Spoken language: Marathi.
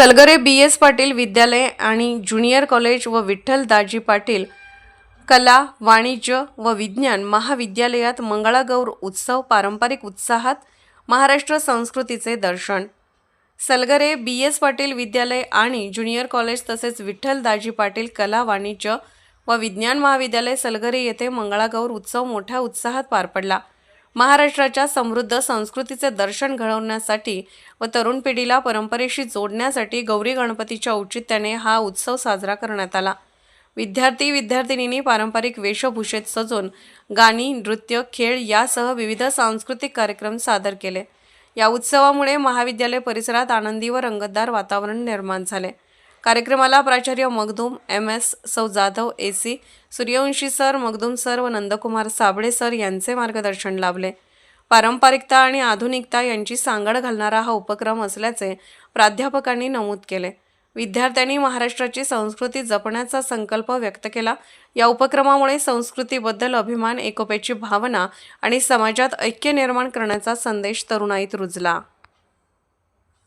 सलगरे बी एस पाटील विद्यालय आणि ज्युनियर कॉलेज व विठ्ठल दाजी पाटील कला वाणिज्य व विज्ञान महाविद्यालयात मंगळागौर उत्सव पारंपरिक उत्साहात महाराष्ट्र संस्कृतीचे दर्शन. सलगरे बी एस पाटील विद्यालय आणि ज्युनियर कॉलेज तसेच विठ्ठल दाजी पाटील कला वाणिज्य व विज्ञान महाविद्यालय सलगरे येथे मंगळागौर उत्सव मोठ्या उत्साहात पार पडला. महाराष्ट्राच्या समृद्ध संस्कृतीचे दर्शन घडवण्यासाठी व तरुण पिढीला परंपरेशी जोडण्यासाठी गौरी गणपतीच्या औचित्याने हा उत्सव साजरा करण्यात आला. विद्यार्थी विद्यार्थिनींनी पारंपरिक वेशभूषेत सजून गाणी नृत्य खेळ यासह विविध सांस्कृतिक कार्यक्रम सादर केले. या उत्सवामुळे महाविद्यालय परिसरात आनंदी व रंगतदार वातावरण निर्माण झाले. कार्यक्रमाला प्राचार्य मगदूम एम एस सौ Jadhav A C Suryavanshi sir Magdum sir व नंदकुमार साबळे सर यांचे मार्गदर्शन लाभले. पारंपरिकता आणि आधुनिकता यांची सांगड घालणारा हा उपक्रम असल्याचे प्राध्यापकांनी नमूद केले. विद्यार्थ्यांनी महाराष्ट्राची संस्कृती जपण्याचा संकल्प व्यक्त केला. या उपक्रमामुळे संस्कृतीबद्दल अभिमान एकोप्याची भावना आणि समाजात ऐक्य निर्माण करण्याचा संदेश तरुणाईत रुजला.